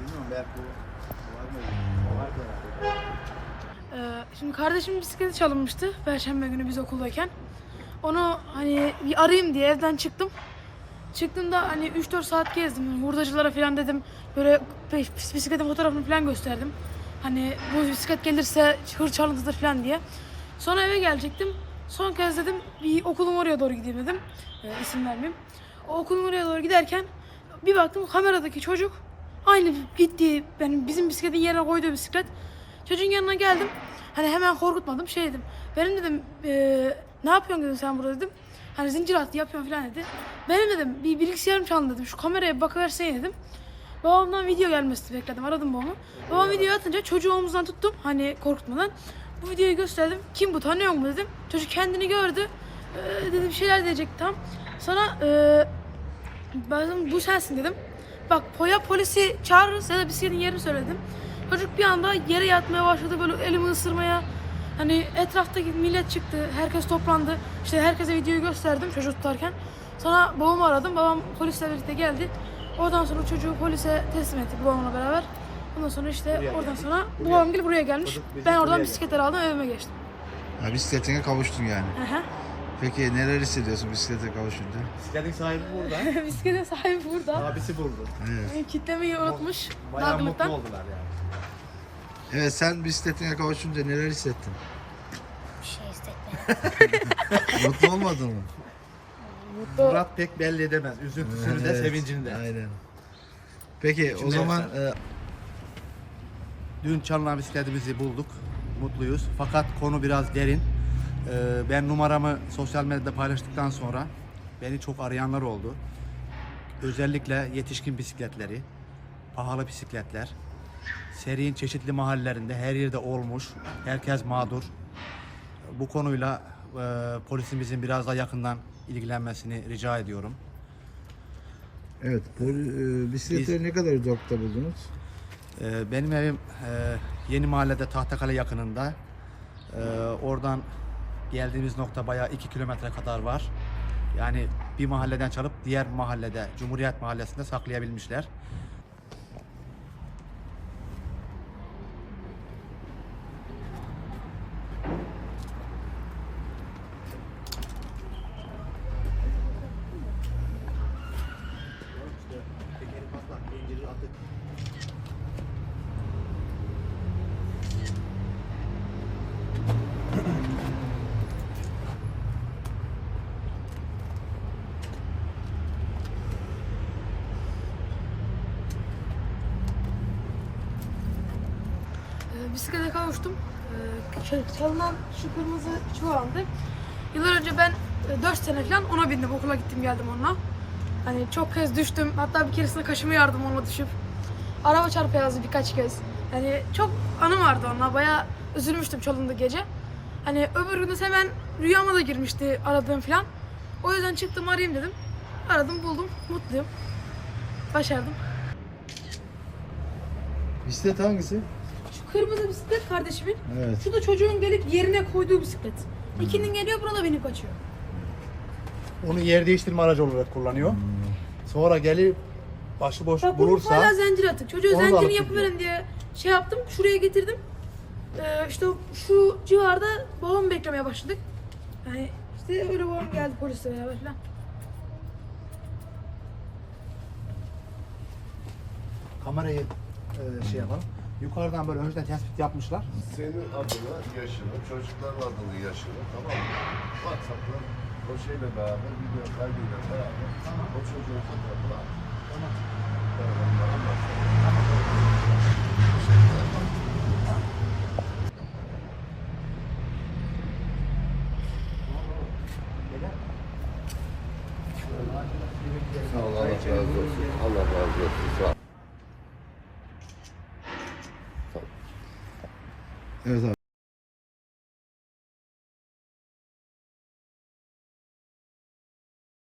Bilmiyorum belki o var mı? Var herhalde. Ee, şimdi kardeşimin bisikleti çalınmıştı Perşembe günü biz okuldayken. Onu hani bir arayayım diye evden çıktım. Çıktığımda hani 3-4 saat gezdim. Hurdacılara falan dedim. Böyle bisikletin fotoğrafını falan gösterdim. Hani bu bisiklet gelirse hır çalıntıdır falan diye. Sonra eve gelecektim. Son kez dedim bir okulun oraya doğru gideyim dedim. Ee, isim vermeyeyim. O okulun oraya doğru giderken bir baktım kameradaki çocuk aynı gittiği benim bizim bisikletin yerine koyduğu bisiklet. Çocuğun yanına geldim. Hani hemen korkutmadım şey dedim. Benim dedim eee, ne yapıyorsun dedim sen burada dedim. Hani zincir attı yapıyorum falan dedi. Benim dedim bir bilgisayarım çalındı dedim. Şu kameraya bakıversene dedim. Babamdan video gelmesini bekledim. Aradım babamı. Babam videoyu atınca çocuğu omuzdan tuttum. Hani korkutmadan. Bu videoyu gösterdim. Kim bu tanıyor mu dedim. Çocuk kendini gördü. Ee, dedi bir şeyler diyecek tam. Sonra ee, ben dedim, bu sensin dedim. Bak poya polisi çağırırız ya da bisikletin yerini söyledim. Çocuk bir anda yere yatmaya başladı böyle elimi ısırmaya. Hani etraftaki millet çıktı, herkes toplandı. İşte herkese videoyu gösterdim çocuk tutarken. Sonra babamı aradım, babam polisle birlikte geldi. Oradan sonra çocuğu polise teslim ettik babamla beraber. Ondan sonra işte Buraya oradan geldik. sonra Buraya- babam gelip buraya gelmiş. Çocuk bizi Ben buraya oradan geldi. bisikletleri aldım evime geçtim. Ha, bisikletine kavuştun yani. Aha. Peki neler hissediyorsun bisiklete kavuşunca? Bisikletin sahibi burada. Bisikletin sahibi burada. Abisi buldu. Evet. Kitlemeyi unutmuş. Bayağı mutlu oldular yani. Evet sen bisikletine kavuşunca neler hissettin? Bir şey hissetmedim. Mutlu olmadın mı? Murat pek belli edemez. Üzüntüsünü de Evet, sevincini de. Aynen. Peki o İçinde zaman e, Dün çalınan bisikletimizi bulduk. Mutluyuz. Fakat konu biraz derin. Ee, ben numaramı sosyal medyada paylaştıktan sonra beni çok arayanlar oldu. Özellikle yetişkin bisikletleri, pahalı bisikletler, serinin çeşitli mahallelerinde her yerde olmuş. Herkes mağdur. Bu konuyla e, polisimizin biraz daha yakından ilgilenmesini rica ediyorum. evet poli- e, bisikletleri ne kadar uzakta buldunuz? Ee, benim evim e, Yeni Mahalle'de Tahtakale yakınında. Ee, oradan geldiğimiz nokta bayağı 2 kilometre kadar var. Yani bir mahalleden çalıp diğer mahallede, Cumhuriyet Mahallesi'nde saklayabilmişler. Ee, bisiklete kavuştum. Ee, ç- çalınan şu kırmızı çuvaldı. Yıllar önce ben 4 sene falan ona bindim. Okula gittim geldim onunla. Hani çok kez düştüm. Hatta bir keresinde kaşımı yardım onunla düşüp. Araba çarpı yazdı birkaç kez. Yani çok anım vardı onunla. Bayağı üzülmüştüm çalındı gece. Hani öbür gün de hemen rüyama da girmişti aradığım falan. O yüzden çıktım arayayım dedim. Aradım buldum. Mutluyum. Başardım. Bisiklet hangisi? Kırmızı bisiklet kardeşimin. Evet. Şu da çocuğun gelip yerine koyduğu bisiklet. İkinin geliyor burada binip kaçıyor. Onu yer değiştirme aracı olarak kullanıyor. Sonra gelip başıboş Bak bunu bulursa hala zincir atık. Çocuğu Onu da zincirini alıp yapıverin diye şey yaptım. Şuraya getirdim. Ee, işte şu civarda babamı beklemeye başladık. Yani işte öyle babam geldi polisle beraber falan. kamerayı e, şey yapalım. Yukarıdan böyle önceden tespit yapmışlar. Senin adına yaşını, çocukların adını yaşını tamam mı? WhatsApp'tan o şeyle beraber, video kaydıyla beraber o çocuğun fotoğrafını at. Tamam. Sağ ol, Allah razı olsun. Allah razı olsun. Sağ ol. Evet abi.